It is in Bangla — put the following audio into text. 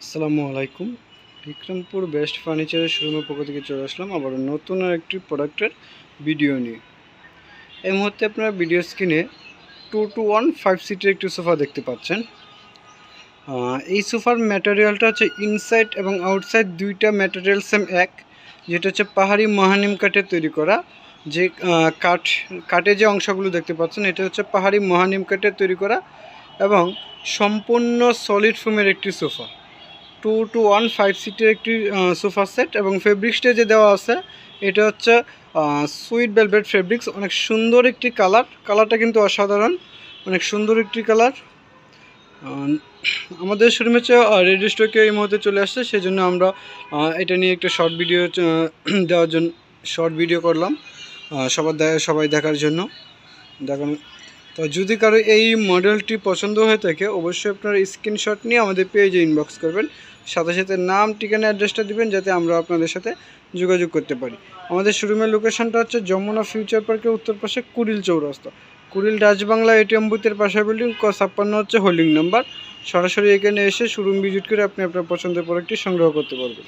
আসসালামু আলাইকুম। বিক্রমপুর বেস্ট ফার্নিচারের শোরুমের পক্ষ থেকে চলে আসলাম আবার নতুন আর একটি প্রোডাক্টের ভিডিও নিয়ে। এই মুহূর্তে আপনারা ভিডিও স্ক্রিনে টু টু ওয়ান ফাইভ সিটের একটি সোফা দেখতে পাচ্ছেন। এই সোফার ম্যাটেরিয়ালটা হচ্ছে ইনসাইড এবং আউটসাইড দুইটা ম্যাটেরিয়াল সেম এক, যেটা হচ্ছে পাহাড়ি মহানিম কাঠের তৈরি করা। যে কাঠ, কাঠে যে অংশগুলো দেখতে পাচ্ছেন, এটা হচ্ছে পাহাড়ি মহানিম কাঠের তৈরি করা এবং সম্পূর্ণ সলিড ফোমের একটি sofa. Two two one five সিটের একটি সোফা সেট এবং ফেব্রিক্সটা যে দেওয়া আছে, এটা হচ্ছে সুইট বেলভেট ফেব্রিক্স অনেক সুন্দর একটি কালার কালারটা কিন্তু অসাধারণ, অনেক সুন্দর একটি কালার আমাদের শোরুমে হচ্ছে রেডি স্টকে এই মুহূর্তে চলে আসছে সেই জন্য আমরা এটা নিয়ে একটা শর্ট ভিডিও দেওয়ার জন্য শর্ট ভিডিও করলাম সবার সবাই দেখার জন্য। দেখানো তো যদি কারও এই মডেলটি পছন্দ হয়ে থাকে, অবশ্যই আপনার স্ক্রিনশট নিয়ে আমাদের পেজে ইনবক্স করবেন। সাথে সাথে নাম, ঠিকানা অ্যাড্রেসটা দিবেন যাতে আমরা আপনাদের সাথে যোগাযোগ করতে পারি। আমাদের শোরুমের লোকেশনটা হচ্ছে যমুনা ফিউচার পার্কের উত্তর পাশে কুড়িল চৌরাস্তা। কুড়িল রাজবাংলা এটিএম বুথের পাশে বিল্ডিং ক ছাপ্পান্ন হচ্ছে হোল্ডিং নাম্বার সরাসরি এখানে এসে শোরুম ভিজিট করে আপনি আপনার পছন্দের প্রোডাক্টটি সংগ্রহ করতে পারবেন।